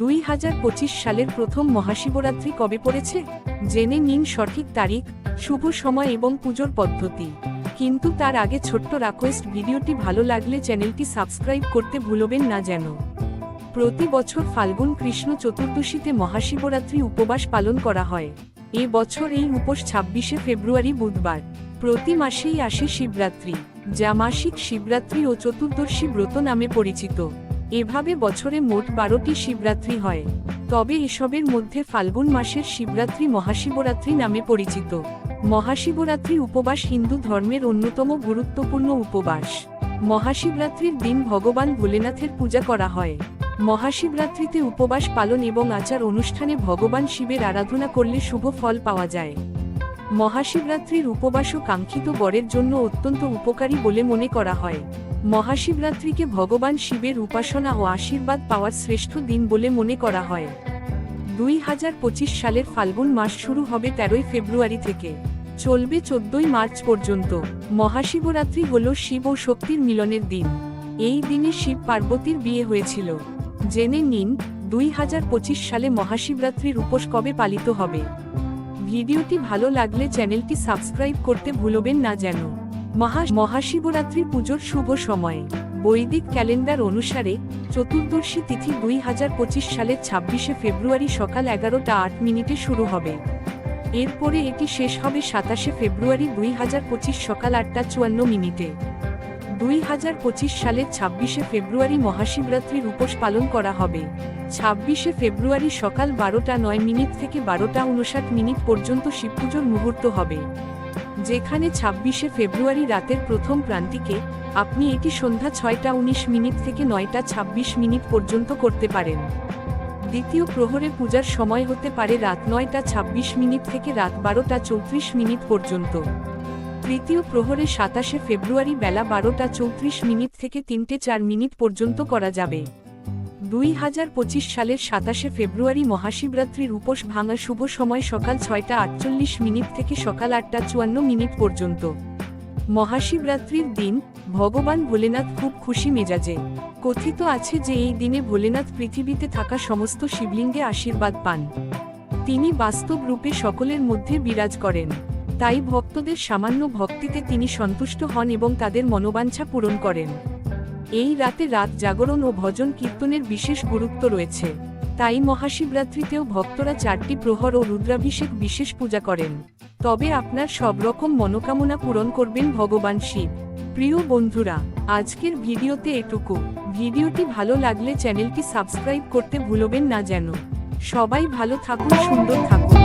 দুই হাজার পঁচিশ সালের প্রথম মহাশিবরাত্রি কবে পড়েছে? জেনে নিন সঠিক তারিখ, শুভ সময় এবং পুজোর পদ্ধতি। কিন্তু তার আগে ছোট্ট রিকোয়েস্ট ভিডিওটি ভালো লাগলে চ্যানেলটি সাবস্ক্রাইব করতে ভুলবেন না যেন। প্রতি বছর ফাল্গুন কৃষ্ণ চতুর্দশীতে মহাশিবরাত্রি উপবাস পালন করা হয়। এ বছর এই উপোস ছাব্বিশে ফেব্রুয়ারি বুধবার। প্রতি মাসেই আসে শিবরাত্রি। যা মাসিক শিবরাত্রি ও চতুর্দশী ব্রত নামে পরিচিত। এভাবে বছরে মোট বারোটি শিবরাত্রি হয়। তবে এসবের মধ্যে ফাল্গুন মাসের শিবরাত্রি মহাশিবরাত্রি নামে পরিচিত। মহাশিবরাত্রি উপবাস হিন্দু ধর্মের অন্যতম গুরুত্বপূর্ণ উপবাস। মহাশিবরাত্রির দিন ভগবান ভোলেনাথের পূজা করা হয়। মহাশিবরাত্রিতে উপবাস পালন এবং আচার অনুষ্ঠানে ভগবান শিবের আরাধনা করলে শুভ ফল পাওয়া যায়। মহাশিবরাত্রির উপবাসও কাঙ্ক্ষিত বরের জন্য অত্যন্ত উপকারী বলে মনে করা হয়। মহাশিবরাত্রিকে ভগবান শিবের উপাসনা ও আশীর্বাদ পাওয়ার শ্রেষ্ঠ দিন বলে মনে করা হয়। দুই হাজার পঁচিশ সালের ফাল্গুন মাস শুরু হবে তেরোই ফেব্রুয়ারি থেকে। চলবে চোদ্দই মার্চ পর্যন্ত। মহাশিবরাত্রি হল শিব ও শক্তির মিলনের দিন। এই দিনে শিব পার্বতীর বিয়ে হয়েছিল। জেনে নিন, দুই হাজার পঁচিশ সালে মহাশিবরাত্রির উপোস কবে পালিত হবে। ভিডিওটি ভালো লাগলে চ্যানেলটি সাবস্ক্রাইব করতে ভুলবেন না যেন। মহা মহাশিবরাত্রি পুজোর শুভ সময়ে। বৈদিক ক্যালেন্ডার অনুসারে চতুর্দশী তিথি দুই হাজার পঁচিশ সালের ছাব্বিশে ফেব্রুয়ারি সকাল এগারোটা আট মিনিটে শুরু হবে। এরপরে এটি শেষ হবে সাতাশে ফেব্রুয়ারি দুই হাজার পঁচিশ সকাল আটটা চুয়ান্ন মিনিটে। দুই হাজার পঁচিশ সালের ছাব্বিশে ফেব্রুয়ারি মহাশিবরাত্রির উপোস পালন করা হবে। ছাব্বিশে ফেব্রুয়ারি সকাল বারোটা নয় মিনিট থেকে বারোটা উনষাট মিনিট পর্যন্ত শিবপুজোর মুহূর্ত হবে। যেখানে ছাব্বিশে ফেব্রুয়ারি রাতের প্রথম প্রান্তিকে আপনি এটি সন্ধ্যা ছয়টা উনিশ মিনিট থেকে নয়টা ছাব্বিশ মিনিট পর্যন্ত করতে পারেন। দ্বিতীয় প্রহরে পূজার সময় হতে পারে রাত নয়টা ছাব্বিশ মিনিট থেকে রাত বারোটা চৌত্রিশ মিনিট পর্যন্ত। তৃতীয় প্রহরে সাতাশে ফেব্রুয়ারি বেলা বারোটা চৌত্রিশ মিনিট থেকে তিনটে চার মিনিট পর্যন্ত করা যাবে। দুই হাজার পঁচিশ সালের সাতাশে ফেব্রুয়ারি মহাশিবরাত্রির উপোস ভাঙা শুভ সময় সকাল ছয়টা আটচল্লিশ মিনিট থেকে সকাল আটটা চুয়ান্ন মিনিট পর্যন্ত। মহাশিবরাত্রির দিন ভগবান ভোলেনাথ খুব খুশি মেজাজে। কথিত আছে যে এই দিনে ভোলেনাথ পৃথিবীতে থাকা সমস্ত শিবলিঙ্গে আশীর্বাদ পান। তিনি বাস্তব রূপে সকলের মধ্যে বিরাজ করেন। তাই ভক্তদের সামান্য ভক্তিতে তিনি সন্তুষ্ট হন এবং তাদের মনোবাঞ্ছা পূরণ করেন। এই রাতে রাত জাগরণ ও ভজন কীর্তনের বিশেষ গুরুত্ব রয়েছে। তাই মহাশিবরাত্রিতেও ভক্তরা চারটি প্রহর ও রুদ্রাভিষেক বিশেষ পূজা করেন। তবে আপনার সব রকম মনোকামনা পূরণ করবেন ভগবান শিব। প্রিয় বন্ধুরা, আজকের ভিডিওতে এটুকু। ভিডিওটি ভালো লাগলে চ্যানেলটি সাবস্ক্রাইব করতে ভুলবেন না যেন। সবাই ভালো থাকুন, সুন্দর থাকুন।